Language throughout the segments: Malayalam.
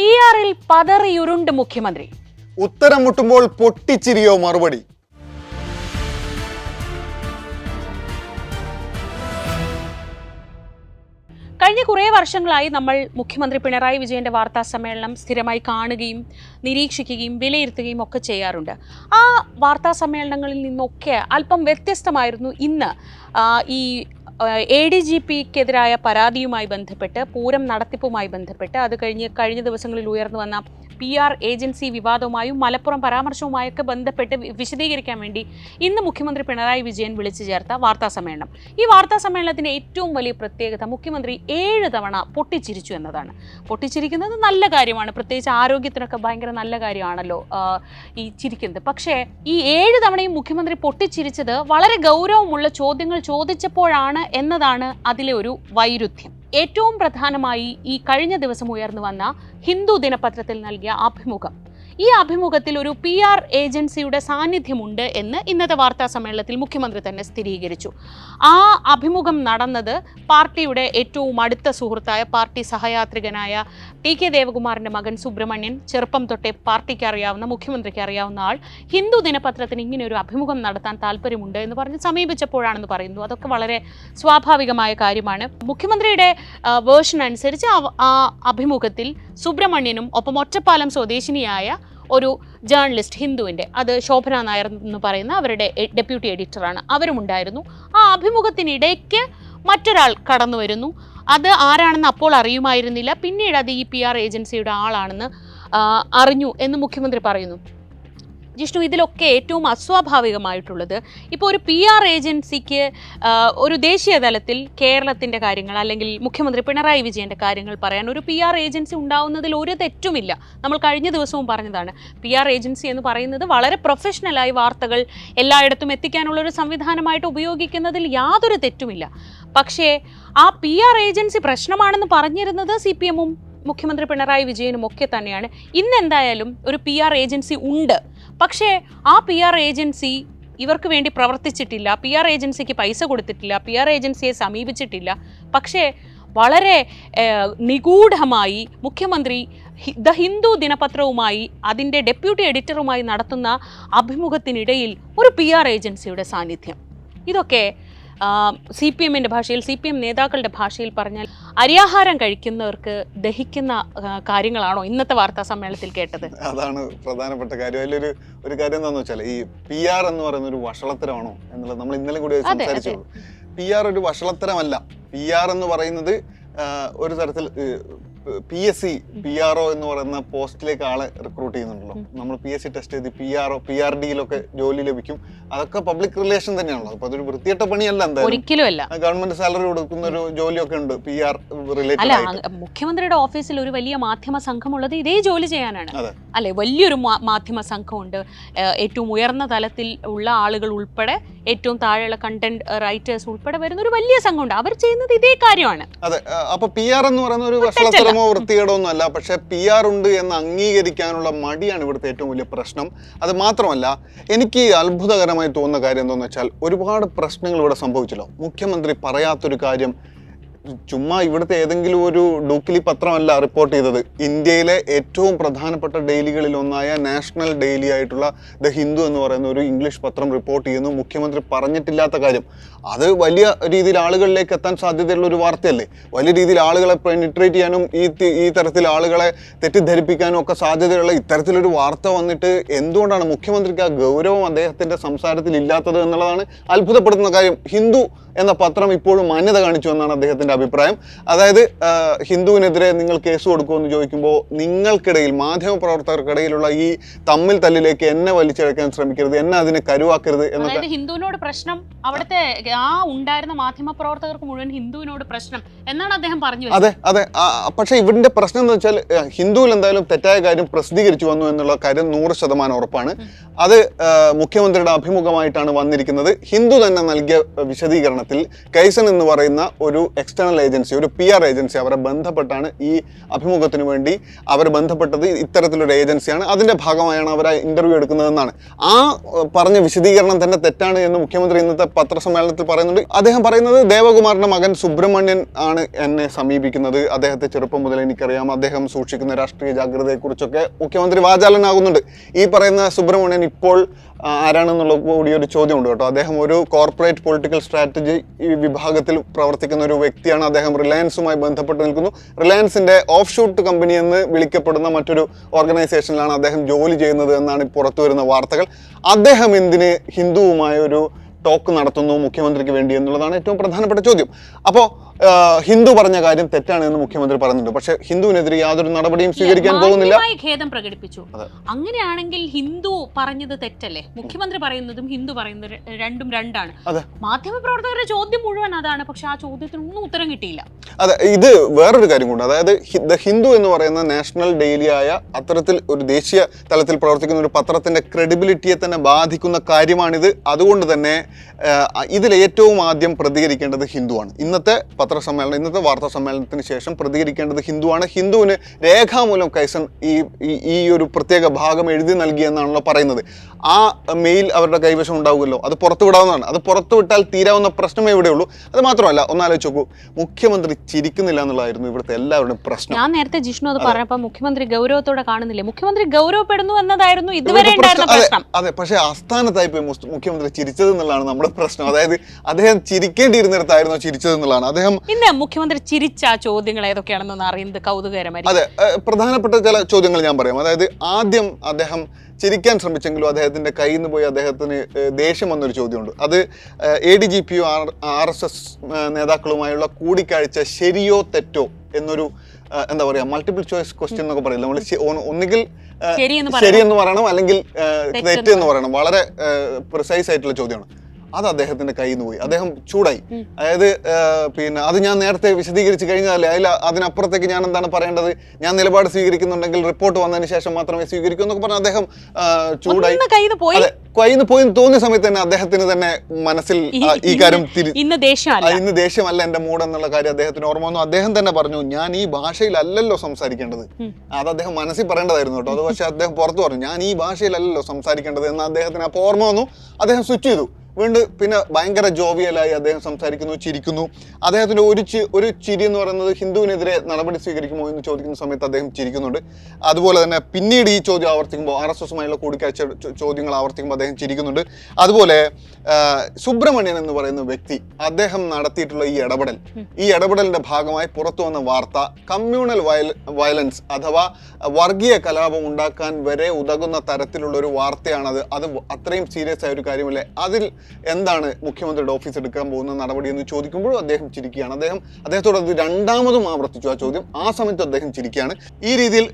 പി ആറിൽ പതറിയുരുണ്ട് മുഖ്യമന്ത്രി. ഉത്തരം മുട്ടുമ്പോൾ പൊട്ടിച്ചിരിയോ മറുപടി? കഴിഞ്ഞ കുറേ വർഷങ്ങളായി നമ്മൾ മുഖ്യമന്ത്രി പിണറായി വിജയന്റെ വാർത്താ സമ്മേളനം സ്ഥിരമായി കാണുകയും നിരീക്ഷിക്കുകയും വിലയിരുത്തുകയും ഒക്കെ ചെയ്യാറുണ്ട്. ആ വാർത്താ സമ്മേളനങ്ങളിൽ നിന്നൊക്കെ അല്പം വ്യത്യസ്തമായിരുന്നു ഇന്ന് ഈ എ ഡി ജി പിക്കെതിരായ പരാതിയുമായി ബന്ധപ്പെട്ട് പൂരം നടത്തിപ്പുമായി ബന്ധപ്പെട്ട് അത് കഴിഞ്ഞ് കഴിഞ്ഞ ദിവസങ്ങളിൽ ഉയർന്നു വന്ന പി ആർ ഏജൻസി വിവാദവുമായും മലപ്പുറം പരാമർശവുമായൊക്കെ ബന്ധപ്പെട്ട് വിശദീകരിക്കാൻ വേണ്ടി ഇന്ന് മുഖ്യമന്ത്രി പിണറായി വിജയൻ വിളിച്ചു ചേർത്ത വാർത്താ സമ്മേളനം. ഈ വാർത്താ സമ്മേളനത്തിന്റെ ഏറ്റവും വലിയ പ്രത്യേകത മുഖ്യമന്ത്രി ഏഴ് തവണ പൊട്ടിച്ചിരിച്ചു എന്നതാണ്. പൊട്ടിച്ചിരിക്കുന്നത് നല്ല കാര്യമാണ്. പ്രത്യേകിച്ച് ആരോഗ്യത്തിനൊക്കെ ഭയങ്കര നല്ല കാര്യമാണല്ലോ ഈ ചിരിക്കുന്നത്. പക്ഷേ ഈ ഏഴ് തവണയും മുഖ്യമന്ത്രി പൊട്ടിച്ചിരിച്ചത് വളരെ ഗൗരവമുള്ള ചോദ്യങ്ങൾ ചോദിച്ചപ്പോഴാണ് എന്നതാണ് അതിലെ ഒരു വൈരുദ്ധ്യം. ഏറ്റവും പ്രധാനമായി ഈ കഴിഞ്ഞ ദിവസം ഉയർന്നു വന്ന ഹിന്ദു ദിനപത്രത്തിൽ നൽകിയ അഭിമുഖം ഈ അഭിമുഖത്തിൽ ഒരു പി ആർ ഏജൻസിയുടെ സാന്നിധ്യമുണ്ട് എന്ന് ഇന്നത്തെ വാർത്താ സമ്മേളനത്തിൽ മുഖ്യമന്ത്രി തന്നെ സ്ഥിരീകരിച്ചു. ആ അഭിമുഖം നടന്നത് പാർട്ടിയുടെ ഏറ്റവും അടുത്ത സുഹൃത്തായ പാർട്ടി സഹയാത്രികനായ ടി കെ ദേവകുമാറിന്റെ മകൻ സുബ്രഹ്മണ്യൻ ചെറുപ്പം തൊട്ടേ പാർട്ടിക്ക് അറിയാവുന്ന മുഖ്യമന്ത്രിക്ക് അറിയാവുന്ന ആൾ ഹിന്ദു ദിനപത്രത്തിന് ഇങ്ങനെ ഒരു അഭിമുഖം നടത്താൻ താല്പര്യമുണ്ട് എന്ന് പറഞ്ഞ് സമീപിച്ചപ്പോഴാണെന്ന് പറയുന്നു. അതൊക്കെ വളരെ സ്വാഭാവികമായ കാര്യമാണ്. മുഖ്യമന്ത്രിയുടെ വേർഷൻ അനുസരിച്ച് ആ- അഭിമുഖത്തിൽ സുബ്രഹ്മണ്യനും ഒപ്പം ഒറ്റപ്പാലം സ്വദേശിനിയായ ഒരു ജേർണലിസ്റ്റ് ഹിന്ദുവിന്റെ അത് ശോഭന നായർ എന്ന് പറയുന്ന അവരുടെ ഡെപ്യൂട്ടി എഡിറ്ററാണ് അവരും ഉണ്ടായിരുന്നു. ആ അഭിമുഖത്തിനിടയ്ക്ക് മറ്റൊരാൾ കടന്നു വരുന്നു. അത് ആരാണെന്ന് അപ്പോൾ അറിയുമായിരുന്നില്ല. പിന്നീട് അത് ഈ പി ആർ ഏജൻസിയുടെ ആളാണെന്ന് അറിഞ്ഞു എന്ന് മുഖ്യമന്ത്രി പറയുന്നു. ജിഷ്ണു ഇതിലൊക്കെ ഏറ്റവും അസ്വാഭാവികമായിട്ടുള്ളത് ഇപ്പോൾ ഒരു പി ആർ ഏജൻസിക്ക് ഒരു ദേശീയ തലത്തിൽ കേരളത്തിന്റെ കാര്യങ്ങൾ അല്ലെങ്കിൽ മുഖ്യമന്ത്രി പിണറായി വിജയന്റെ കാര്യങ്ങൾ പറയാൻ ഒരു പി ആർ ഏജൻസി ഉണ്ടാവുന്നതിൽ ഒരു തെറ്റുമില്ല. നമ്മൾ കഴിഞ്ഞ ദിവസവും പറഞ്ഞതാണ് പി ആർ ഏജൻസി എന്ന് പറയുന്നത് വളരെ പ്രൊഫഷണലായി വാർത്തകൾ എല്ലായിടത്തും എത്തിക്കാനുള്ള ഒരു സംവിധാനമായിട്ട് ഉപയോഗിക്കുന്നതിൽ യാതൊരു തെറ്റുമില്ല. പക്ഷേ ആ പി ആർ ഏജൻസി പ്രശ്നമാണെന്ന് പറഞ്ഞിരുന്നത് സി പി എമ്മും മുഖ്യമന്ത്രി പിണറായി വിജയനും ഒക്കെ തന്നെയാണ്. ഇന്ന് എന്തായാലും ഒരു പി ആർ ഏജൻസി ഉണ്ട്. പക്ഷേ ആ പി ആർ ഏജൻസി ഇവർക്ക് വേണ്ടി പ്രവർത്തിച്ചിട്ടില്ല. പി ആർ ഏജൻസിക്ക് പൈസ കൊടുത്തിട്ടില്ല. പി ആർ ഏജൻസിയെ സമീപിച്ചിട്ടില്ല. പക്ഷേ വളരെ നിഗൂഢമായി മുഖ്യമന്ത്രി ദ ഹിന്ദു ദിനപത്രവുമായി അതിന്റെ ഡെപ്യൂട്ടി എഡിറ്ററുമായി നടത്തുന്ന അഭിമുഖത്തിനിടയിൽ ഒരു പി ആർ ഏജൻസിയുടെ സാന്നിധ്യം. ഇതൊക്കെ സി പി എമ്മിന്റെ ഭാഷയിൽ സി പി എം നേതാക്കളുടെ ഭാഷയിൽ പറഞ്ഞാൽ അരിയാഹാരം കഴിക്കുന്നവർക്ക് ദഹിക്കുന്ന കാര്യങ്ങളാണോ ഇന്നത്തെ വാർത്താ സമ്മേളനത്തിൽ കേട്ടത്? അതാണ് പ്രധാനപ്പെട്ട കാര്യം. അതിലൊരു ഒരു കാര്യം എന്താണെന്ന് വെച്ചാൽ ഈ പി ആർ എന്ന് പറയുന്ന ഒരു വഷളത്തരമാണോ എന്നുള്ളത് നമ്മൾ ഇന്നലെ കൂടി സംസാരിച്ചു. പി ആർ ഒരു വഷളത്തരമല്ല. പി ആർ എന്ന് പറയുന്നത് ഒരു തരത്തിൽ P S C P R O എന്ന് പറയുന്ന പോസ്റ്റിലേക്ക് ആളെ റിക്രൂട്ട് ചെയ്യുന്നുണ്ടല്ലോ. നമ്മൾ പി എസ് സി ടെസ്റ്റ് ചെയ്ത് P R O P R ഡിയിലൊക്കെ ജോലി ലഭിക്കും. അതൊക്കെ പബ്ലിക് റിലേഷൻ തന്നെയാണല്ലോ. അപ്പൊ അതൊരു വൃത്തികെട്ട പണിയല്ല എന്തായാലും. ഗവൺമെന്റ് സാലറി കൊടുക്കുന്ന ഒരു ജോലിയൊക്കെ ഉണ്ട് പി ആർ റിലേറ്റഡ് മുഖ്യമന്ത്രിയുടെ ഓഫീസിൽ ഒരു വലിയ മാധ്യമ സംഘമുള്ളത് ഇതേ ജോലി ചെയ്യാനാണ്. അല്ലെ വലിയൊരു മാധ്യമ സംഘമുണ്ട്. ഏറ്റവും ഉയർന്ന തലത്തിൽ ഉള്ള ആളുകൾ ഉൾപ്പെടെ ഏറ്റവും താഴെയുള്ള കണ്ടന്റ് റൈറ്റേഴ്സ് ഉൾപ്പെടെ വരുന്ന ഒരു വലിയ സംഘമുണ്ട്. അവർ ചെയ്യുന്നത് ഇതേ കാര്യമാണ്. അതെ അപ്പൊ പി ആർ എന്ന് പറയുന്ന ഒരു വഷളത്തരമോ വൃത്തികേടോ ഒന്നും അല്ല. പക്ഷെ പി ആർ ഉണ്ട് എന്ന് അംഗീകരിക്കാനുള്ള മടിയാണ് ഇവിടുത്തെ ഏറ്റവും വലിയ പ്രശ്നം. അത് മാത്രമല്ല എനിക്ക് അത്ഭുതകരമായി തോന്നുന്ന കാര്യം എന്താണെന്ന് വെച്ചാൽ ഒരുപാട് പ്രശ്നങ്ങൾ ഇവിടെ സംഭവിച്ചല്ലോ. മുഖ്യമന്ത്രി പറയാത്തൊരു കാര്യം ചുമ്മാ ഇവിടുത്തെ ഏതെങ്കിലും ഒരു ഡൂക്കിലി പത്രമല്ല റിപ്പോർട്ട് ചെയ്തത്. ഇന്ത്യയിലെ ഏറ്റവും പ്രധാനപ്പെട്ട ഡെയിലികളിൽ ഒന്നായ നാഷണൽ ഡെയിലി ആയിട്ടുള്ള ദ ഹിന്ദു എന്ന് പറയുന്ന ഒരു ഇംഗ്ലീഷ് പത്രം റിപ്പോർട്ട് ചെയ്യുന്നു. മുഖ്യമന്ത്രി പറഞ്ഞിട്ടില്ലാത്ത കാര്യം. അത് വലിയ രീതിയിൽ ആളുകളിലേക്ക് എത്താൻ സാധ്യതയുള്ള ഒരു വാർത്തയല്ലേ? വലിയ രീതിയിൽ ആളുകളെ പെനിട്രേറ്റ് ചെയ്യാനും ഈ ഈ തരത്തിൽ ആളുകളെ തെറ്റിദ്ധരിപ്പിക്കാനും ഒക്കെ സാധ്യതയുള്ള ഇത്തരത്തിലൊരു വാർത്ത വന്നിട്ട് എന്തുകൊണ്ടാണ് മുഖ്യമന്ത്രിക്ക് ആ ഗൗരവം അദ്ദേഹത്തിന്റെ സംസാരത്തിൽ ഇല്ലാത്തത് എന്നുള്ളതാണ് അത്ഭുതപ്പെടുത്തുന്ന കാര്യം. ഹിന്ദു എന്ന പത്രം ഇപ്പോഴും മാന്യത കാണിച്ചു എന്നാണ് അദ്ദേഹത്തിന്റെ അഭിപ്രായം. അതായത് ഹിന്ദുവിനെതിരെ നിങ്ങൾ കേസ് കൊടുക്കുമെന്ന് ചോദിക്കുമ്പോൾ നിങ്ങൾക്കിടയിൽ മാധ്യമപ്രവർത്തകർക്കിടയിലുള്ള ഈ തമ്മിൽ തല്ലിലേക്ക് എന്നെ വലിച്ചെടുക്കാൻ ശ്രമിക്കരുത് എന്നെ അതിനെ കരുവാക്കരുത് എന്നൊക്കെ. ഹിന്ദുവിനോട് പ്രശ്നം അവിടുത്തെ ആ ഉണ്ടായിരുന്ന മാധ്യമ പ്രവർത്തകർക്ക് മുഴുവൻ ഹിന്ദുവിനോട് പ്രശ്നം എന്നാണ് അദ്ദേഹം പറഞ്ഞു. അതെ അതെ. പക്ഷെ ഇവിടെ ഇവരുടെ പ്രശ്നം എന്ന് വെച്ചാൽ ഹിന്ദുവിൽ എന്തായാലും തെറ്റായ കാര്യം പ്രസിദ്ധീകരിച്ചു വന്നു എന്നുള്ള കാര്യം നൂറ് ശതമാനം ഉറപ്പാണ്. അത് മുഖ്യമന്ത്രിയുടെ അഭിമുഖമായിട്ടാണ് വന്നിരിക്കുന്നത്. ഹിന്ദു തന്നെ നൽകിയ വിശദീകരണത്തിൽ സമ്മേളനത്തിൽ കൈസൺ എന്ന് പറയുന്ന ഒരു എക്സ്റ്റേണൽ ഏജൻസി ഒരു പി ആർ ഏജൻസി അവരെ ബന്ധപ്പെട്ടാണ് ഈ അഭിമുഖത്തിന് വേണ്ടി അവർ ബന്ധപ്പെട്ടത്. ഇത്തരത്തിലൊരു ഏജൻസിയാണ് അതിന്റെ ഭാഗമായാണ് അവർ ഇന്റർവ്യൂ എടുക്കുന്നതെന്നാണ്. ആ പറഞ്ഞ വിശദീകരണം തന്നെ തെറ്റാണ് എന്ന് മുഖ്യമന്ത്രി ഇന്നത്തെ പത്രസമ്മേളനത്തിൽ പറയുന്നുണ്ട്. അദ്ദേഹം പറയുന്നത് ദേവകുമാറിന്റെ മകൻ സുബ്രഹ്മണ്യൻ ആണ് എന്നെ സമീപിക്കുന്നത്. അദ്ദേഹത്തെ ചെറുപ്പം മുതൽ എനിക്കറിയാം. അദ്ദേഹം സൂക്ഷിക്കുന്ന രാഷ്ട്രീയ ജാഗ്രതയെക്കുറിച്ചൊക്കെ മുഖ്യമന്ത്രി വാചാലനാകുന്നുണ്ട്. ഈ പറയുന്ന സുബ്രഹ്മണ്യൻ ഇപ്പോൾ ആരാണെന്നുള്ള കൂടി ഒരു ചോദ്യമുണ്ട് കേട്ടോ. അദ്ദേഹം ഒരു കോർപ്പറേറ്റ് പൊളിറ്റിക്കൽ സ്ട്രാറ്റജി ഈ വിഭാഗത്തിൽ പ്രവർത്തിക്കുന്ന ഒരു വ്യക്തിയാണ് അദ്ദേഹം. റിലയൻസുമായി ബന്ധപ്പെട്ട് നിൽക്കുന്നു. റിലയൻസിന്റെ ഓഫ് ഷൂട്ട് കമ്പനി എന്ന് വിളിക്കപ്പെടുന്ന മറ്റൊരു ഓർഗനൈസേഷനിലാണ് അദ്ദേഹം ജോലി ചെയ്യുന്നത് എന്നാണ് പുറത്തു വരുന്ന വാർത്തകൾ. അദ്ദേഹം എന്തിന് ഹിന്ദുവുമായ ഒരു ടോക്ക് നടത്തുന്നു മുഖ്യമന്ത്രിക്ക് വേണ്ടി എന്നുള്ളതാണ് ഏറ്റവും പ്രധാനപ്പെട്ട ചോദ്യം. അപ്പോൾ ഹിന്ദു പറഞ്ഞ കാര്യം തെറ്റാണ് എന്ന് മുഖ്യമന്ത്രി പറയുന്നുണ്ട് പക്ഷേ ഹിന്ദുവിനെതിരെ യാതൊരു നടപടിയും സ്വീകരിക്കാൻ പോകുന്നില്ല. ഖേദം പ്രകടിപ്പിച്ചു. അങ്ങനെയാണെങ്കിൽ ഹിന്ദു പറഞ്ഞത് തെറ്റല്ലേ? മുഖ്യമന്ത്രി പറയുന്നതും ഹിന്ദു പറയുന്നതും രണ്ടും രണ്ടാണ്. മാധ്യമപ്രവർത്തകരുടെ ചോദ്യം മുഴുവൻ അതാണ്. പക്ഷെ ആ ചോദ്യത്തിനൊന്നും ഉത്തരം കിട്ടിയില്ല. അതെ ഇത് വേറൊരു കാര്യം കൂടെ. അതായത് ദ ഹിന്ദു എന്ന് പറയുന്ന നാഷണൽ ഡെയിലി ആയ അത്തരത്തിൽ ഒരു ദേശീയ തലത്തിൽ പ്രവർത്തിക്കുന്ന ഒരു പത്രത്തിന്റെ ക്രെഡിബിലിറ്റിയെ തന്നെ ബാധിക്കുന്ന കാര്യമാണിത്. അതുകൊണ്ട് തന്നെ ഇതിൽ ഏറ്റവും ആദ്യം പ്രതികരിക്കേണ്ടത് ഹിന്ദുവാണ്. ഇന്നത്തെ പത്രസമ്മേളനം ഇന്നത്തെ വാർത്താ സമ്മേളനത്തിന് ശേഷം പ്രതികരിക്കേണ്ടത് ഹിന്ദുവാണ്. ഹിന്ദുവിന് രേഖാമൂലം കൈസൺ ഈ ഈ- ഒരു പ്രത്യേക ഭാഗം എഴുതി നൽകിയെന്നാണല്ലോ പറയുന്നത്. ആ മെയിൽ അവരുടെ കൈവശം ഉണ്ടാവുമല്ലോ. അത് പുറത്തുവിടാവുന്നതാണ് അത് പുറത്തുവിട്ടാൽ തീരാവുന്ന പ്രശ്നമേ ഇവിടെ ഉള്ളൂ. അത് മാത്രമല്ല ഒന്നാലോചിച്ച് നോക്കൂ. മുഖ്യമന്ത്രി ചിരിക്കുന്നില്ല എന്നുള്ളതായിരുന്നു ഇവിടുത്തെ എല്ലാവരുടെയും പ്രശ്നം. ഞാൻ നേരത്തെ ജിഷ്ണു അത് പറഞ്ഞപ്പോൾ മുഖ്യമന്ത്രി ഗൗരവത്തോടെ കാണുന്നില്ലേ? മുഖ്യമന്ത്രി ഗൗരവപ്പെടുന്നു എന്നതായിരുന്നു ഇതുവരെ അതെ പക്ഷേ ആസ്ഥാനത്തായി പോയി മുഖ്യമന്ത്രി ചിരിച്ചത് എന്നുള്ളതാണ് നമ്മുടെ പ്രശ്നം. അതായത് അദ്ദേഹം ചിരിക്കേണ്ടിയിരുന്നിടത്തായിരുന്നോ ചിരിച്ചത് എന്നുള്ളതാണ്. അദ്ദേഹം ഇന്ന് മുഖ്യമന്ത്രി ചിരിച്ച ചോദ്യങ്ങൾ ഏതൊക്കെയാണെന്നൊന്ന് അറിയുന്നത് കൗതുകരമായി അതെ പ്രധാനപ്പെട്ട ചില ചോദ്യങ്ങൾ ഞാൻ പറയാം. അതായത് ആദ്യം അദ്ദേഹം ചിരിക്കാൻ ശ്രമിച്ചെങ്കിലും അദ്ദേഹത്തിന്റെ കയ്യിൽ നിന്ന് പോയി അദ്ദേഹത്തിന് ദേഷ്യം വന്നൊരു ചോദ്യമുണ്ട്. അത് എ ഡി ജി പിയും ആർ ആർ എസ് എസ് നേതാക്കളുമായുള്ള കൂടിക്കാഴ്ച ശരിയോ തെറ്റോ എന്നൊരു എന്താ പറയുക മൾട്ടിപ്പിൾ ചോയ്സ് ക്വസ്റ്റ്യൻ എന്നൊക്കെ പറയില്ല? നമ്മൾ ഒന്നുകിൽ ശരി പറയണം. എന്ന് പറയണം അല്ലെങ്കിൽ തെറ്റെന്ന് തെറ്റ് എന്ന് പറയണം. വളരെ പ്രിസൈസ് ആയിട്ടുള്ള ചോദ്യമാണ്. അത് അദ്ദേഹത്തിന്റെ കയ്യിൽ നിന്ന് പോയി അദ്ദേഹം ചൂടായി. അതായത് പിന്നെ അത് ഞാൻ നേരത്തെ വിശദീകരിച്ച് കഴിഞ്ഞതല്ലേ അതിൽ അതിനപ്പുറത്തേക്ക് ഞാൻ എന്താണ് പറയേണ്ടത്? ഞാൻ നിലപാട് സ്വീകരിക്കുന്നുണ്ടെങ്കിൽ റിപ്പോർട്ട് വന്നതിന് ശേഷം മാത്രമേ സ്വീകരിക്കൂ എന്നൊക്കെ പറഞ്ഞാൽ അദ്ദേഹം ചൂടായി. അതെ കയ്യിൽ നിന്ന് പോയി തോന്നിയ സമയത്ത് തന്നെ അദ്ദേഹത്തിന് തന്നെ മനസ്സിൽ ഈ- കാര്യം ഇന്ന് ദേഷ്യമല്ല. എന്റെ മൂഡ് എന്നുള്ള കാര്യം അദ്ദേഹത്തിന് ഓർമ്മ വന്നു. അദ്ദേഹം തന്നെ പറഞ്ഞു ഞാൻ ഈ ഭാഷയിലല്ലല്ലോ സംസാരിക്കേണ്ടത്. അത് അദ്ദേഹം മനസ്സിൽ പറയേണ്ടതായിരുന്നു കേട്ടോ. അത് പക്ഷെ അദ്ദേഹം പുറത്തു പറഞ്ഞു ഞാൻ ഈ ഭാഷയിലല്ലല്ലോ സംസാരിക്കേണ്ടത് എന്ന് അദ്ദേഹത്തിന് അപ്പോൾ ഓർമ്മ വന്നു. അദ്ദേഹം സ്വിച്ച് ചെയ്തു. വീണ്ടും പിന്നെ ഭയങ്കര ജോവിയലായി അദ്ദേഹം സംസാരിക്കുന്നു ചിരിക്കുന്നു. അദ്ദേഹത്തിന്റെ ഒരു ചി ഒരു ചിരി എന്ന് പറയുന്നത് ഹിന്ദുവിനെതിരെ നടപടി സ്വീകരിക്കുമോ എന്ന് ചോദിക്കുന്ന സമയത്ത് അദ്ദേഹം ചിരിക്കുന്നുണ്ട്. അതുപോലെ തന്നെ പിന്നീട് ഈ ചോദ്യം ആവർത്തിക്കുമ്പോൾ ആർ എസ് എസുമായുള്ള കൂടിക്കാഴ്ച ചോദ്യങ്ങൾ ആവർത്തിക്കുമ്പോൾ അദ്ദേഹം ചിരിക്കുന്നുണ്ട്. അതുപോലെ സുബ്രഹ്മണ്യൻ എന്ന് പറയുന്ന വ്യക്തി അദ്ദേഹം നടത്തിയിട്ടുള്ള ഈ ഇടപെടൽ ഈ ഇടപെടലിന്റെ ഭാഗമായി പുറത്തു വന്ന വാർത്ത കമ്മ്യൂണൽ വയലൻസ് അഥവാ വർഗീയ കലാപം ഉണ്ടാക്കാൻ വരെ ഉതകുന്ന തരത്തിലുള്ള ഒരു വാർത്തയാണത്. അത് അത്രയും സീരിയസ് ആയ ഒരു കാര്യമല്ലേ? അതിൽ എന്താണ് മുഖ്യമന്ത്രിയുടെ ഓഫീസ് എടുക്കാൻ പോകുന്ന നടപടി എന്ന് ചോദിക്കുമ്പോഴും അദ്ദേഹം ചിരിക്കുകയാണ്. അദ്ദേഹം അദ്ദേഹത്തോട് അത് രണ്ടാമതും ആവർത്തിച്ചു ആ ചോദ്യം. ആ സമയത്ത് അദ്ദേഹം ചിരിക്കുകയാണ്. ഈ രീതിയിൽ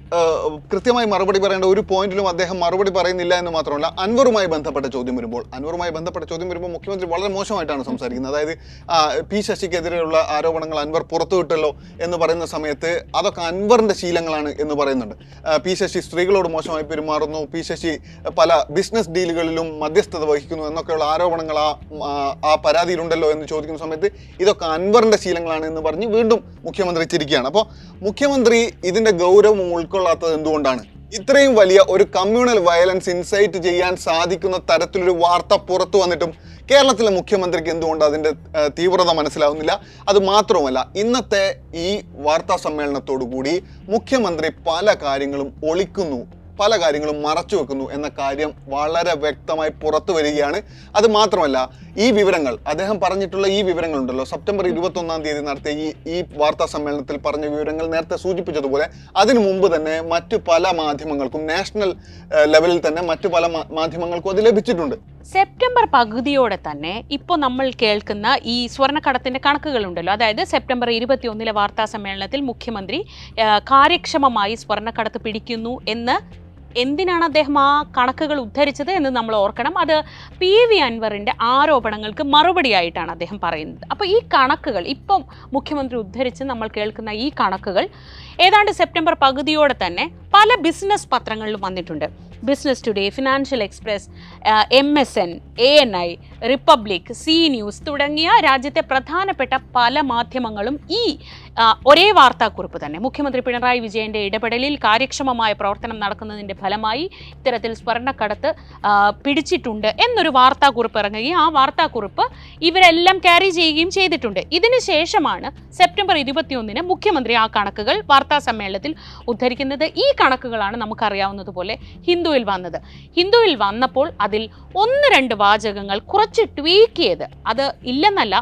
കൃത്യമായി മറുപടി പറയേണ്ട ഒരു പോയിന്റിലും അദ്ദേഹം മറുപടി പറയുന്നില്ല എന്ന് മാത്രമല്ല അൻവറുമായി ബന്ധപ്പെട്ട ചോദ്യം വരുമ്പോൾ അൻവറുമായി ബന്ധപ്പെട്ട ചോദ്യം വരുമ്പോൾ മുഖ്യമന്ത്രി വളരെ മോശമായിട്ടാണ് സംസാരിക്കുന്നത്. അതായത് പി ശശിക്കെതിരെയുള്ള ആരോപണങ്ങൾ അൻവർ പുറത്തുവിട്ടല്ലോ എന്ന് പറയുന്ന സമയത്ത് അതൊക്കെ അൻവറിന്റെ ശീലങ്ങളാണ് എന്ന് പറയുന്നുണ്ട്. പി ശശി സ്ത്രീകളോട് മോശമായി പെരുമാറുന്നു പി ശശി പല ബിസിനസ് ഡീലുകളിലും മധ്യസ്ഥത വഹിക്കുന്നു എന്നൊക്കെയുള്ള ആരോപണങ്ങൾ ആ ആ- പരാതിയിലുണ്ടല്ലോ എന്ന് ചോദിക്കുന്ന സമയത്ത് ഇതൊക്കെ അൻവറിന്റെ ശീലങ്ങളാണ് എന്ന് പറഞ്ഞ് വീണ്ടും മുഖ്യമന്ത്രി ചിരിക്കുകയാണ്. അപ്പോൾ മുഖ്യമന്ത്രി ഇതിന്റെ ഗൗരവം ഉൾക്കൊള്ളാത്തത് എന്തുകൊണ്ടാണ്? ഇത്രയും വലിയ ഒരു കമ്മ്യൂണൽ വയലൻസ് ഇൻസൈറ്റ് ചെയ്യാൻ സാധിക്കുന്ന തരത്തിലൊരു വാർത്ത പുറത്തു വന്നിട്ടും കേരളത്തിലെ മുഖ്യമന്ത്രിക്ക് എന്തുകൊണ്ട് അതിന്റെ തീവ്രത മനസ്സിലാവുന്നില്ല? അത് മാത്രവുമല്ല ഇന്നത്തെ ഈ വാർത്താ സമ്മേളനത്തോടു കൂടി മുഖ്യമന്ത്രി പല കാര്യങ്ങളും ഒളിക്കുന്നു. പല കാര്യങ്ങളും മറച്ചു വെക്കുന്നു എന്ന കാര്യം വളരെ വ്യക്തമായി പുറത്തു വരികയാണ്. അത് മാത്രമല്ല ഈ വിവരങ്ങൾ അദ്ദേഹം പറഞ്ഞിട്ടുള്ള ഈ വിവരങ്ങളുണ്ടല്ലോ. സെപ്റ്റംബർ ഇരുപത്തി ഒന്നാം തീയതി നടത്തിയ ഈ ഈ വാർത്താ സമ്മേളനത്തിൽ പറഞ്ഞ വിവരങ്ങൾ നേരത്തെ സൂചിപ്പിച്ചതുപോലെ അതിനു മുമ്പ് തന്നെ മറ്റു പല മാധ്യമങ്ങൾക്കും നാഷണൽ ലെവലിൽ തന്നെ മറ്റു പല മാധ്യമങ്ങൾക്കും അത് ലഭിച്ചിട്ടുണ്ട്. സെപ്റ്റംബർ പകുതിയോടെ തന്നെ ഇപ്പോൾ നമ്മൾ കേൾക്കുന്ന ഈ സ്വർണക്കടത്തിന്റെ കണക്കുകളുണ്ടല്ലോ. അതായത് സെപ്റ്റംബർ ഇരുപത്തി ഒന്നിലെ വാർത്താ സമ്മേളനത്തിൽ മുഖ്യമന്ത്രി കാര്യക്ഷമമായി സ്വർണക്കടത്ത് പിടിക്കുന്നു എന്ന് എന്തിനാണ് അദ്ദേഹം ആ കണക്കുകൾ ഉദ്ധരിച്ചത് എന്ന് നമ്മൾ ഓർക്കണം. അത് പി വി അൻവറിന്റെ ആരോപണങ്ങൾക്ക് മറുപടിയായിട്ടാണ് അദ്ദേഹം പറയുന്നത്. അപ്പോൾ ഈ കണക്കുകൾ ഇപ്പം മുഖ്യമന്ത്രി ഉദ്ധരിച്ച് നമ്മൾ കേൾക്കുന്ന ഈ കണക്കുകൾ ഏതാണ്ട് സെപ്റ്റംബർ പകുതിയോടെ തന്നെ പല ബിസിനസ് പത്രങ്ങളിലും വന്നിട്ടുണ്ട്. Business Today Financial Express M S N A N I Republic C News തുടങ്ങിയ രാജ്യത്തെ പ്രധാനപ്പെട്ട പല മാധ്യമങ്ങളും ഈ ഒരേ വാർത്താക്കുറിപ്പ് തന്നെ. മുഖ്യമന്ത്രി പിണറായി വിജയന്റെ ഇടപെടലിൽ കാര്യക്ഷമമായ പ്രവർത്തനം നടക്കുന്നതിന്റെ ഫലമായി ഇത്തരത്തിൽ സ്വർണക്കടത്ത് പിടിച്ചിട്ടുണ്ട് എന്നൊരു വാർത്താക്കുറിപ്പ് ഇറങ്ങുകയും ആ വാർത്താക്കുറിപ്പ് ഇവരെല്ലാം ക്യാരി ചെയ്യുകയും ചെയ്തിട്ടുണ്ട്. ഇതിന് ശേഷമാണ് സെപ്റ്റംബർ ഇരുപത്തിയൊന്നിന് മുഖ്യമന്ത്രി ആ കണക്കുകൾ വാർത്താ സമ്മേളനത്തിൽ ഉദ്ധരിക്കുന്നത്. ഈ കണക്കുകളാണ് നമുക്കറിയാവുന്നതുപോലെ ഹിന്ദുവിൽ വന്നത്. ഹിന്ദുവിൽ വന്നപ്പോൾ അതിൽ ഒന്ന് രണ്ട് വാചകങ്ങൾ കുറച്ച് ട്വീക്ക് ചെയ്ത് അത് ഇല്ലെന്നല്ല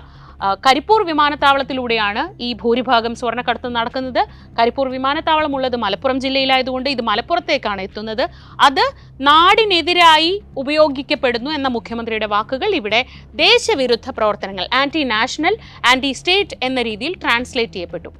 കരിപ്പൂർ വിമാനത്താവളത്തിലൂടെയാണ് ഈ ഭൂരിഭാഗം സ്വർണക്കടത്ത് നടക്കുന്നത്. കരിപ്പൂർ വിമാനത്താവളം ഉള്ളത് മലപ്പുറം ജില്ലയിലായതുകൊണ്ട് ഇത് മലപ്പുറത്തേക്കാണ് എത്തുന്നത്. അത് നാടിനെതിരായി ഉപയോഗിക്കപ്പെടുന്നു എന്ന മുഖ്യമന്ത്രിയുടെ വാക്കുകൾ ഇവിടെ ദേശവിരുദ്ധ പ്രവർത്തനങ്ങൾ ആന്റി നാഷണൽ ആന്റി സ്റ്റേറ്റ് എന്ന രീതിയിൽ ട്രാൻസ്ലേറ്റ് ചെയ്യപ്പെട്ടു.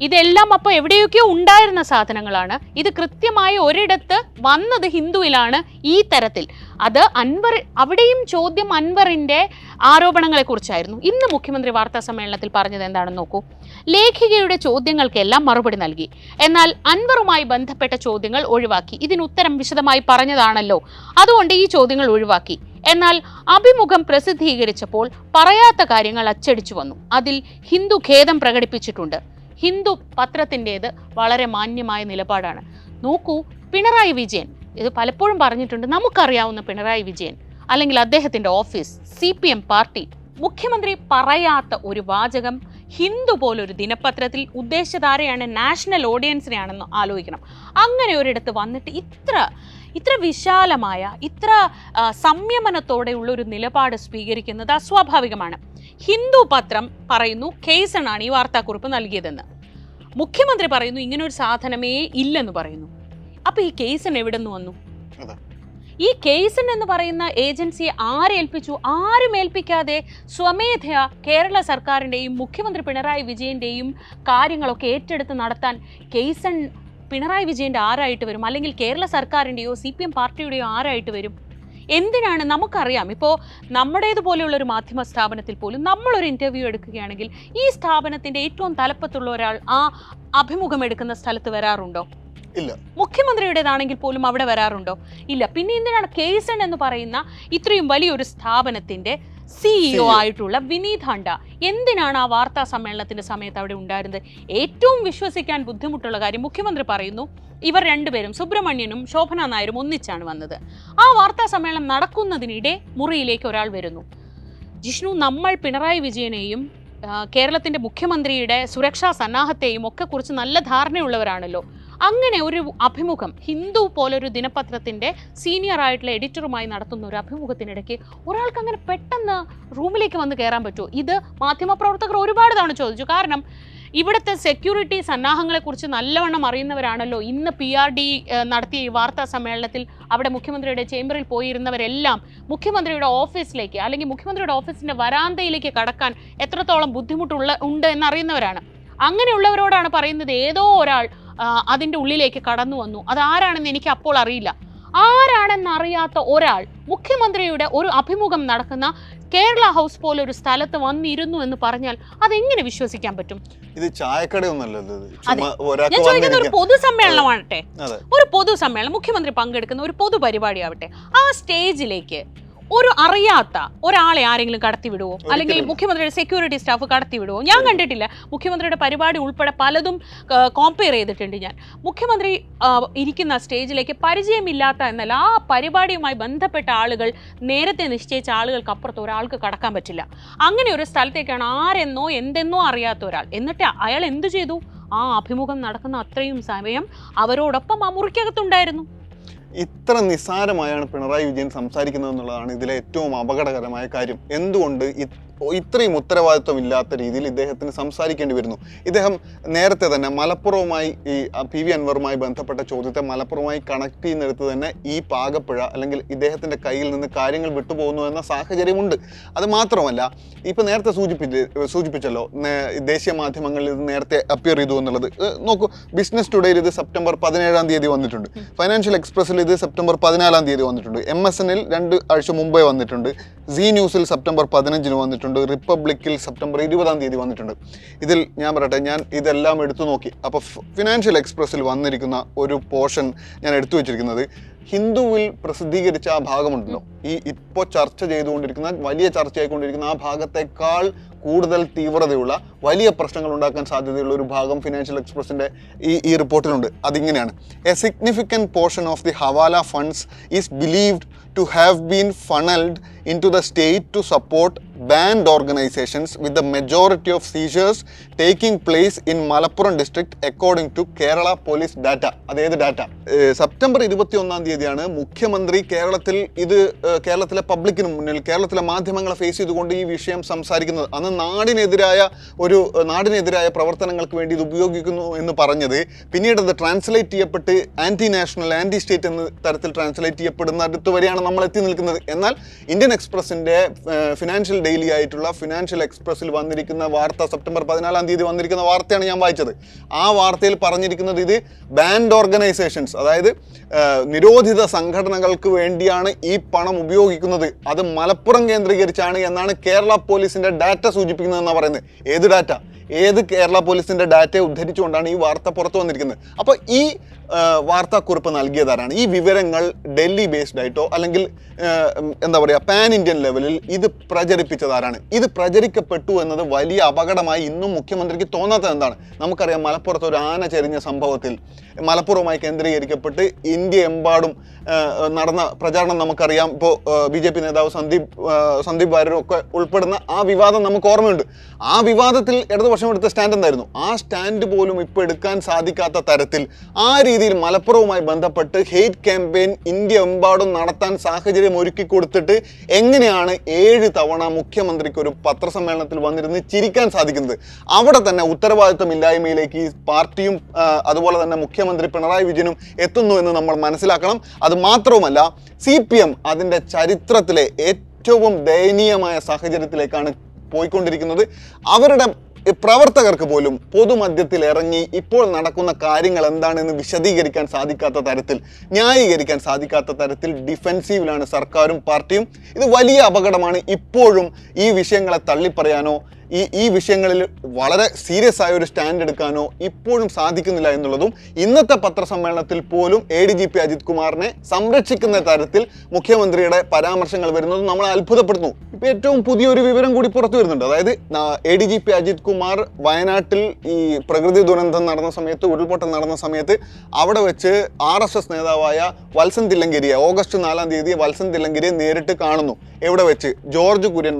ഇതെല്ലാം അപ്പോൾ എവിടെയൊക്കെയോ ഉണ്ടായിരുന്ന സാധനങ്ങളാണ്. ഇത് കൃത്യമായി ഒരിടത്ത് വന്നത് ഹിന്ദുവിലാണ് ഈ തരത്തിൽ. അത് അൻവർ അവിടെയും ചോദ്യം അൻവറിന്റെ ആരോപണങ്ങളെക്കുറിച്ചായിരുന്നു. ഇന്ന് മുഖ്യമന്ത്രി വാർത്താ സമ്മേളനത്തിൽ പറഞ്ഞത് എന്താണെന്ന് നോക്കൂ. ലേഖികയുടെ ചോദ്യങ്ങൾക്കെല്ലാം മറുപടി നൽകി. എന്നാൽ അൻവറുമായി ബന്ധപ്പെട്ട ചോദ്യങ്ങൾ ഒഴിവാക്കി. ഇതിന് ഉത്തരം വിശദമായി പറഞ്ഞതാണല്ലോ. അതുകൊണ്ട് ഈ ചോദ്യങ്ങൾ ഒഴിവാക്കി. എന്നാൽ അഭിമുഖം പ്രസിദ്ധീകരിച്ചപ്പോൾ പറയാത്ത കാര്യങ്ങൾ അച്ചടിച്ചു വന്നു. അതിൽ ഹിന്ദു ഖേദം പ്രകടിപ്പിച്ചിട്ടുണ്ട്. ഹിന്ദു പത്രത്തിന്റേത് വളരെ മാന്യമായ നിലപാടാണ്. നോക്കൂ പിണറായി വിജയൻ ഇത് പലപ്പോഴും പറഞ്ഞിട്ടുണ്ട് നമുക്കറിയാവുന്ന പിണറായി വിജയൻ അല്ലെങ്കിൽ അദ്ദേഹത്തിന്റെ office C P M party മുഖ്യമന്ത്രി പറയാത്ത ഒരു വാചകം ഹിന്ദു പോലൊരു ദിനപത്രത്തിൽ ഉദ്ദേശധാരയാണ് നാഷണൽ ഓഡിയൻസിനെയാണെന്ന് ആലോചിക്കണം. അങ്ങനെ ഒരിടത്ത് വന്നിട്ട് ഇത്ര ഇത്ര വിശാലമായ ഇത്ര സംയമനത്തോടെയുള്ള ഒരു നിലപാട് സ്വീകരിക്കുന്നത് അസ്വാഭാവികമാണ്. ഹിന്ദു പത്രം പറയുന്നു കേസണാണ് ഈ വാർത്താക്കുറിപ്പ് നൽകിയതെന്ന്. മുഖ്യമന്ത്രി പറയുന്നു ഇങ്ങനെ ഒരു സാധനമേ ഇല്ലെന്ന് പറയുന്നു. അപ്പൊ ഈ കേസൺ എവിടെ നിന്ന് വന്നു ഈ കേസൺ എന്ന് പറയുന്ന ഏജൻസിയെ ആരേൽപ്പിച്ചു ആരും ഏൽപ്പിക്കാതെ സ്വമേധയാ കേരള സർക്കാരിന്റെയും മുഖ്യമന്ത്രി പിണറായി വിജയന്റെയും കാര്യങ്ങളൊക്കെ ഏറ്റെടുത്ത് നടത്താൻ കേസൺ പിണറായി വിജയന്റെ ആരായിട്ട് വരും? അല്ലെങ്കിൽ കേരള സർക്കാരിന്റെയോ സി പി എം പാർട്ടിയുടെയോ ആരായിട്ട് വരും? എന്തിനാണ് നമുക്കറിയാം. ഇപ്പോൾ നമ്മുടേതുപോലെയുള്ള ഒരു മാധ്യമ സ്ഥാപനത്തിൽ പോലും നമ്മളൊരു ഇന്റർവ്യൂ എടുക്കുകയാണെങ്കിൽ ഈ സ്ഥാപനത്തിന്റെ ഏറ്റവും തലപ്പത്തുള്ള ഒരാൾ ആ അഭിമുഖം എടുക്കുന്ന സ്ഥലത്ത് വരാറുണ്ടോ? ഇല്ല. മുഖ്യമന്ത്രിയുടേതാണെങ്കിൽ പോലും അവിടെ വരാറുണ്ടോ? ഇല്ല. പിന്നെ എന്തിനാണ് കേസൺ എന്ന് പറയുന്ന ഇത്രയും വലിയൊരു സ്ഥാപനത്തിന്റെ സിഇഒ ആയിട്ടുള്ള വിനീത് ഹണ്ട. എന്തിനാണ് ആ വാർത്താ സമ്മേളനത്തിന്റെ സമയത്ത് അവിടെ ഉണ്ടായിരുന്നത്? ഏറ്റവും വിശ്വസിക്കാൻ ബുദ്ധിമുട്ടുള്ള കാര്യം മുഖ്യമന്ത്രി പറയുന്നു ഇവർ രണ്ടുപേരും സുബ്രഹ്മണ്യനും ശോഭന നായരും ഒന്നിച്ചാണ് വന്നത്. ആ വാർത്താ സമ്മേളനം നടക്കുന്നതിനിടെ മുറിയിലേക്ക് ഒരാൾ വരുന്നു. ജിഷ്ണു നമ്മൾ പിണറായി വിജയനെയും കേരളത്തിന്റെ മുഖ്യമന്ത്രിയുടെ സുരക്ഷാ സന്നാഹത്തെയും ഒക്കെ കുറിച്ച് നല്ല ധാരണയുള്ളവരാണല്ലോ. അങ്ങനെ ഒരു അഭിമുഖം ഹിന്ദു പോലൊരു ദിനപത്രത്തിന്റെ സീനിയർ ആയിട്ടുള്ള എഡിറ്ററുമായി നടത്തുന്ന ഒരു അഭിമുഖത്തിനിടയ്ക്ക് ഒരാൾക്ക് അങ്ങനെ പെട്ടെന്ന് റൂമിലേക്ക് വന്ന് കയറാൻ പറ്റുമോ? ഇത് മാധ്യമപ്രവർത്തകർ ഒരുപാട് തവണ ചോദിച്ചു. കാരണം ഇവിടുത്തെ സെക്യൂരിറ്റി സന്നാഹങ്ങളെക്കുറിച്ച് നല്ലവണ്ണം അറിയുന്നവരാണല്ലോ. ഇന്ന് പി ആർ ഡി നടത്തിയ ഈ വാർത്താ സമ്മേളനത്തിൽ അവിടെ മുഖ്യമന്ത്രിയുടെ ചേംബറിൽ പോയിരുന്നവരെല്ലാം മുഖ്യമന്ത്രിയുടെ ഓഫീസിലേക്ക് അല്ലെങ്കിൽ മുഖ്യമന്ത്രിയുടെ ഓഫീസിന്റെ വരാന്തയിലേക്ക് കടക്കാൻ എത്രത്തോളം ബുദ്ധിമുട്ടുള്ള ഉണ്ട് എന്നറിയുന്നവരാണ്. അങ്ങനെയുള്ളവരോടാണ് പറയുന്നത്. ഏതോ ഒരാൾ ആ, അതിന്റെ ഉള്ളിലേക്ക് കടന്നു വന്നു. അതാരാണെന്ന് എനിക്ക് അപ്പോൾ അറിയില്ല. ആരാണെന്നറിയാത്ത ഒരാൾ മുഖ്യമന്ത്രിയുടെ ഒരു അഭിമുഖം നടക്കുന്ന കേരള ഹൗസ് പോലെ ഒരു സ്ഥലത്ത് വന്നിരുന്നു എന്ന് പറഞ്ഞാൽ അതെങ്ങനെ വിശ്വസിക്കാൻ പറ്റും? ഇത് ഞാൻ ചോദിക്കുന്ന ഒരു വന്നിരിക്കാം പൊതുസമ്മേളനമാവട്ടെ ഒരു പൊതുസമ്മേളനം മുഖ്യമന്ത്രി പങ്കെടുക്കുന്ന ഒരു പൊതുപരിപാടി ആവട്ടെ ആ സ്റ്റേജിലേക്ക് ഒരു അറിയാത്ത ഒരാളെ ആരെങ്കിലും കടത്തി വിടുവോ? അല്ലെങ്കിൽ മുഖ്യമന്ത്രിയുടെ സെക്യൂരിറ്റി സ്റ്റാഫ് കടത്തി വിടുവോ? ഞാൻ കണ്ടിട്ടില്ല. മുഖ്യമന്ത്രിയുടെ പരിപാടി ഉൾപ്പെടെ പലതും കോമ്പയർ ചെയ്തിട്ടുണ്ട് ഞാൻ. മുഖ്യമന്ത്രി ഇരിക്കുന്ന സ്റ്റേജിലേക്ക് പരിചയമില്ലാത്ത എന്നാൽ ആ പരിപാടിയുമായി ബന്ധപ്പെട്ട ആളുകൾ നേരത്തെ നിശ്ചയിച്ച ആളുകൾക്ക് അപ്പുറത്ത് ഒരാൾക്ക് കടക്കാൻ പറ്റില്ല. അങ്ങനെ ഒരു സ്ഥലത്തേക്കാണ് ആരെന്നോ എന്തെന്നോ അറിയാത്ത ഒരാൾ. എന്നിട്ട് അയാൾ എന്തു ചെയ്തു? ആ അഭിമുഖം നടക്കുന്ന അത്രയും സമയം അവരോടൊപ്പം ആ മുറിക്കകത്തുണ്ടായിരുന്നു. ഇത്ര നിസ്സാരമായാണ് പിണറായി വിജയൻ സംസാരിക്കുന്നത് എന്നുള്ളതാണ് ഇതിലെ ഏറ്റവും അപകടകരമായ കാര്യം. എന്തുകൊണ്ട് ഇത്രയും ഉത്തരവാദിത്വം ഇല്ലാത്ത രീതിയിൽ ഇദ്ദേഹത്തിന് സംസാരിക്കേണ്ടി വരുന്നു. ഇദ്ദേഹം നേരത്തെ തന്നെ മലപ്പുറവുമായി ഈ പി വി അൻവറുമായി ബന്ധപ്പെട്ട ചോദ്യത്തെ മലപ്പുറവുമായി കണക്ട് ചെയ്യുന്നിടത്ത് തന്നെ ഈ പാകപ്പുഴ അല്ലെങ്കിൽ ഇദ്ദേഹത്തിന്റെ കയ്യിൽ നിന്ന് കാര്യങ്ങൾ വിട്ടുപോകുന്നു എന്ന സാഹചര്യമുണ്ട്. അത് മാത്രമല്ല ഇപ്പം നേരത്തെ സൂചിപ്പിച്ച് സൂചിപ്പിച്ചല്ലോ ദേശീയ മാധ്യമങ്ങളിൽ ഇത് നേരത്തെ അപ്പിയർ ചെയ്തു എന്നുള്ളത്. നോക്കൂ ബിസിനസ് ടുഡേയിൽ ഇത് സെപ്റ്റംബർ പതിനേഴാം തീയതി വന്നിട്ടുണ്ട്. ഫൈനാൻഷ്യൽ എക്സ്പ്രസിൽ ഇത് സെപ്റ്റംബർ പതിനാലാം തീയതി വന്നിട്ടുണ്ട്. എം എസ് എന്നിൽ രണ്ട് ആഴ്ച മുമ്പേ വന്നിട്ടുണ്ട്. സി ന്യൂസിൽ സെപ്റ്റംബർ പതിനഞ്ചിന് വന്നിട്ടുണ്ട്. റിപ്പബ്ലിക്കിൽ സെപ്റ്റംബർ ഇരുപതാം തീയതി വന്നിട്ടുണ്ട്. ഇതിൽ ഞാൻ പറയട്ടെ ഞാൻ ഇതെല്ലാം എടുത്തു നോക്കി. അപ്പോൾ ഫിനാൻഷ്യൽ എക്സ്പ്രസ്സിൽ വന്നിരിക്കുന്ന ഒരു പോർഷൻ ഞാൻ എടുത്തു വെച്ചിരിക്കുന്നത്. ഹിന്ദുവിൽ പ്രസിദ്ധീകരിച്ച ആ ഭാഗമുണ്ടല്ലോ. ഈ ഇപ്പോൾ ചർച്ച ചെയ്തുകൊണ്ടിരിക്കുന്ന വലിയ ചർച്ചയായിക്കൊണ്ടിരിക്കുന്ന ആ ഭാഗത്തേക്കാൾ കൂടുതൽ തീവ്രതയുള്ള വലിയ പ്രശ്നങ്ങൾ ഉണ്ടാക്കാൻ സാധ്യതയുള്ള ഒരു ഭാഗം ഫിനാൻഷ്യൽ എക്സ്പ്രസിന്റെ ഈ ഈ റിപ്പോർട്ടിലുണ്ട് അതിങ്ങനെയാണ്. A significant portion of the hawala funds is believed have been funnelled into the state to support banned organisations with the majority of seizures taking place in Malappuram district according to Kerala police data അതേത് ഡാറ്റ സെപ്റ്റംബർ ഇരുപത്തി ഒന്നാം തീയതിയാണ് മുഖ്യമന്ത്രി കേരളത്തിൽ ഇത് കേരളത്തിലെ പബ്ലിക്കിന് മുന്നിൽ കേരളത്തിലെ മാധ്യമങ്ങളെ ഫേസ് ചെയ്തുകൊണ്ട് ഈ വിഷയം സംസാരിക്കുന്നത്. അന്ന് നാടിനെതിരായ ഒരു നാടിനെതിരായ പ്രവർത്തനങ്ങൾക്ക് വേണ്ടി ഇത് ഉപയോഗിക്കുന്നു എന്ന് പറഞ്ഞത്. പിന്നീട് അത് ട്രാൻസ്ലേറ്റ് ചെയ്യപ്പെട്ട് ആന്റി നാഷണൽ ആന്റി സ്റ്റേറ്റ് എന്ന തരത്തിൽ ട്രാൻസ്ലേറ്റ് ചെയ്യപ്പെടുന്ന അടുത്ത് വരെയാണ് നമ്മൾ എത്തി നിൽക്കുന്നത്. എന്നാൽ ഇന്ത്യൻ എക്സ്പ്രസിന്റെ ഫിനാൻഷ്യൽ ഡെയിലി ആയിട്ടുള്ള ഫിനാൻഷ്യൽ എക്സ്പ്രസ്സിൽ വന്നിരിക്കുന്ന വാർത്ത സെപ്റ്റംബർ പതിനാലാം തീയതി വന്നിരിക്കുന്ന വാർത്തയാണ് ഞാൻ വായിച്ചത്. ആ വാർത്തയിൽ പറഞ്ഞിരിക്കുന്നത് ഇത് ബാൻഡ് ഓർഗനൈസേഷൻസ് അതായത് നിരോധിത സംഘടനകൾക്ക് വേണ്ടിയാണ് ഈ പണം ഉപയോഗിക്കുന്നത്. അത് മലപ്പുറം കേന്ദ്രീകരിച്ചാണ് എന്നാണ് കേരള പോലീസിന്റെ ഡാറ്റ സൂചിപ്പിക്കുന്നതെന്നാണ് പറയുന്നത്. ഏത് ഡാറ്റ ഏത് കേരള പോലീസിന്റെ ഡാറ്റയെ ഉദ്ധരിച്ചുകൊണ്ടാണ് ഈ വാർത്ത പുറത്തു വന്നിരിക്കുന്നത്? അപ്പോൾ ഈ വാർത്താക്കുറിപ്പ് നൽകിയതാരാണ്? ഈ വിവരങ്ങൾ ഡൽഹി ബേസ്ഡ് ആയിട്ടോ അല്ലെങ്കിൽ എന്താ പറയുക പാൻ ഇന്ത്യൻ ലെവലിൽ ഇത് പ്രചരിപ്പിച്ചതാരാണ്? ഇത് പ്രചരിക്കപ്പെട്ടു എന്നത് വലിയ അപകടമായി ഇന്നും മുഖ്യമന്ത്രിക്ക് തോന്നാത്തത് എന്താണ്? നമുക്കറിയാം മലപ്പുറത്ത് ഒരു ആന ചെരിഞ്ഞ സംഭവത്തിൽ മലപ്പുറവുമായി കേന്ദ്രീകരിക്കപ്പെട്ട് ഇന്ത്യ എമ്പാടും നടന്ന പ്രചാരണം നമുക്കറിയാം. ഇപ്പോൾ ബി ജെ പി നേതാവ് സന്ദീപ് സന്ദീപ് വാര്യരും ഒക്കെ ഉൾപ്പെടുന്ന ആ വിവാദം നമുക്ക് ഓർമ്മയുണ്ട്. ആ വിവാദത്തിൽ ഇടതുപക്ഷം എടുത്ത സ്റ്റാൻഡ് എന്തായിരുന്നു? ആ സ്റ്റാൻഡ് പോലും ഇപ്പോൾ എടുക്കാൻ സാധിക്കാത്ത തരത്തിൽ ആ രീതിയിൽ മലപ്പുറവുമായി ബന്ധപ്പെട്ട് ഹെയ്റ്റ് ക്യാമ്പയിൻ ഇന്ത്യ എമ്പാടും നടത്താൻ സാഹചര്യം ഒരുക്കി കൊടുത്തിട്ട് എങ്ങനെയാണ് ഏഴ് തവണ മുഖ്യമന്ത്രിക്ക് ഒരു പത്രസമ്മേളനത്തിൽ വന്നിരുന്ന് ചിരിക്കാൻ സാധിക്കുന്നത്? അവിടെ തന്നെ ഉത്തരവാദിത്തമില്ലായ്മയിലേക്ക് ഈ പാർട്ടിയും അതുപോലെ തന്നെ മുഖ്യമന്ത്രി പിണറായി വിജയനും എത്തുന്നു എന്ന് നമ്മൾ മനസ്സിലാക്കണം. അത് മാത്രവുമല്ല സി പി എം അതിന്റെ ചരിത്രത്തിലെ ഏറ്റവും ദയനീയമായ സാഹചര്യത്തിലേക്കാണ് പോയിക്കൊണ്ടിരിക്കുന്നത്. അവരുടെ പ്രവർത്തകർക്ക് പോലും പൊതുമധ്യത്തിൽ ഇറങ്ങി ഇപ്പോൾ നടക്കുന്ന കാര്യങ്ങൾ എന്താണെന്ന് വിശദീകരിക്കാൻ സാധിക്കാത്ത തരത്തിൽ ന്യായീകരിക്കാൻ സാധിക്കാത്ത തരത്തിൽ ഡിഫെൻസീവിലാണ് സർക്കാരും പാർട്ടിയും. ഇത് വലിയ അപകടമാണ്. ഇപ്പോഴും ഈ വിഷയങ്ങളെ തള്ളിപ്പറയാനോ ഈ ഈ വിഷയങ്ങളിൽ വളരെ സീരിയസ് ആയ ഒരു സ്റ്റാൻഡ് എടുക്കാനോ ഇപ്പോഴും സാധിക്കുന്നില്ല എന്നുള്ളതും ഇന്നത്തെ പത്രസമ്മേളനത്തിൽ പോലും A D G P Ajith കുമാറിനെ സംരക്ഷിക്കുന്ന തരത്തിൽ മുഖ്യമന്ത്രിയുടെ പരാമർശങ്ങൾ വരുന്നതും നമ്മളെ അത്ഭുതപ്പെടുന്നു. ഇപ്പൊ ഏറ്റവും പുതിയൊരു വിവരം കൂടി പുറത്തു വരുന്നുണ്ട്. അതായത് A D G P Ajith Kumar വയനാട്ടിൽ ഈ പ്രകൃതി ദുരന്തം നടന്ന സമയത്ത് ഉരുൾപൊട്ടൽ നടന്ന സമയത്ത് അവിടെ വെച്ച് ആർ എസ് എസ് നേതാവായ വത്സൻ തില്ലങ്കരിയെ ഓഗസ്റ്റ് നാലാം തീയതി വത്സൻ തില്ലങ്കരിയെ നേരിട്ട് കാണുന്നു. എവിടെ വെച്ച്? ജോർജ് കുര്യൻ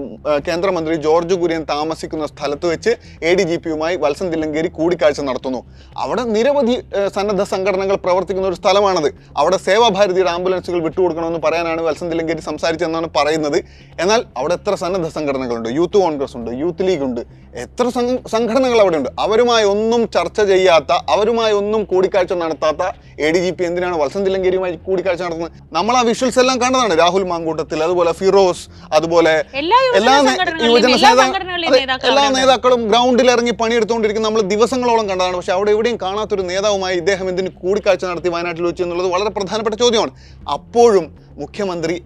കേന്ദ്രമന്ത്രി ജോർജ് കുര്യൻ താമസിക്കുന്ന സ്ഥലത്ത് വെച്ച് എ ഡി ജി പിയുമായി വത്സൻ തില്ലങ്കേരി കൂടിക്കാഴ്ച നടത്തുന്നു. അവിടെ നിരവധി സന്നദ്ധ സംഘടനകൾ പ്രവർത്തിക്കുന്ന ഒരു സ്ഥലമാണത്. അവിടെ സേവാഭാരതിയുടെ ആംബുലൻസുകൾ വിട്ടുകൊടുക്കണമെന്ന് പറയാനാണ് വത്സൻ തില്ലങ്കേരി സംസാരിച്ചതെന്നാണ് പറയുന്നത്. എന്നാൽ അവിടെ എത്ര സന്നദ്ധ സംഘടനകളുണ്ട്? യൂത്ത് കോൺഗ്രസ് ഉണ്ട് യൂത്ത് ലീഗ് ഉണ്ട് എത്ര സംഘ- സംഘടനകൾ അവിടെ ഉണ്ട് അവരുമായി ഒന്നും ചർച്ച ചെയ്യാത്ത അവരുമായി ഒന്നും കൂടിക്കാഴ്ച നടത്താത്ത എ ഡി ജി പി എന്തിനാണ് വത്സൻ തില്ലങ്കേരിയുമായി കൂടിക്കാഴ്ച നടത്തുന്നത്? നമ്മൾ ആ വിഷ്വൽസ് എല്ലാം കണ്ടതാണ്. രാഹുൽ മാങ്കൂട്ടത്തിൽ അതുപോലെ ഫിറോസ് അതുപോലെ എല്ലാ യുവജന എല്ലാ. നേതാക്കളും ഗ്രൗണ്ടിൽ ഇറങ്ങി പണിയെടുത്തുകൊണ്ടിരിക്കുന്ന നമ്മൾ ദിവസങ്ങളോളം കണ്ടതാണ്. പക്ഷെ അവിടെ എവിടെയും കാണാത്തൊരു നേതാവുമായി ഇദ്ദേഹം എന്തിന് കൂടിക്കാഴ്ച നടത്തി വയനാട്ടിൽ വെച്ചു എന്നുള്ളത് വളരെ പ്രധാനപ്പെട്ട ചോദ്യമാണ്. അപ്പോഴും മുഖ്യമന്ത്രി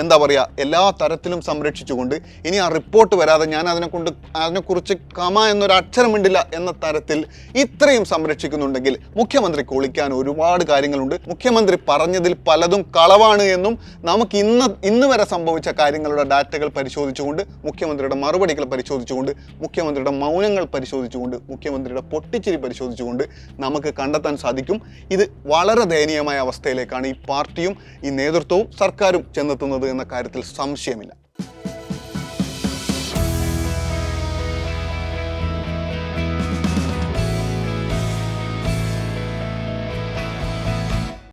എന്താ പറയുക എല്ലാ തരത്തിലും സംരക്ഷിച്ചുകൊണ്ട് ഇനി ആ റിപ്പോർട്ട് വരാതെ ഞാൻ അതിനെ കൊണ്ട് അതിനെക്കുറിച്ച് കമ എന്നൊരു അക്ഷരം മിണ്ടില്ല എന്ന തരത്തിൽ ഇത്രയും സംരക്ഷിക്കുന്നുണ്ടെങ്കിൽ മുഖ്യമന്ത്രി കൊളിക്കാൻ ഒരുപാട് കാര്യങ്ങളുണ്ട്. മുഖ്യമന്ത്രി പറഞ്ഞതിൽ പലതും കളവാണ് എന്നും നമുക്ക് ഇന്ന് ഇന്ന് വരെ സംഭവിച്ച കാര്യങ്ങളുടെ ഡാറ്റകൾ പരിശോധിച്ചുകൊണ്ട് മുഖ്യമന്ത്രിയുടെ മറുപടികൾ പരിശോധിച്ചുകൊണ്ട് മുഖ്യമന്ത്രിയുടെ മൗനങ്ങൾ പരിശോധിച്ചുകൊണ്ട് മുഖ്യമന്ത്രിയുടെ പൊട്ടിച്ചിരി പരിശോധിച്ചുകൊണ്ട് നമുക്ക് കണ്ടെത്താൻ സാധിക്കും. ഇത് വളരെ ദയനീയമായ അവസ്ഥയിലേക്കാണ് ഈ പാർട്ടിയും ഈ നേതൃത്വവും സർക്കാരും ചെന്നെത്തുന്നത്. എന്ന കാര്യത്തിൽ സംശയമില്ല.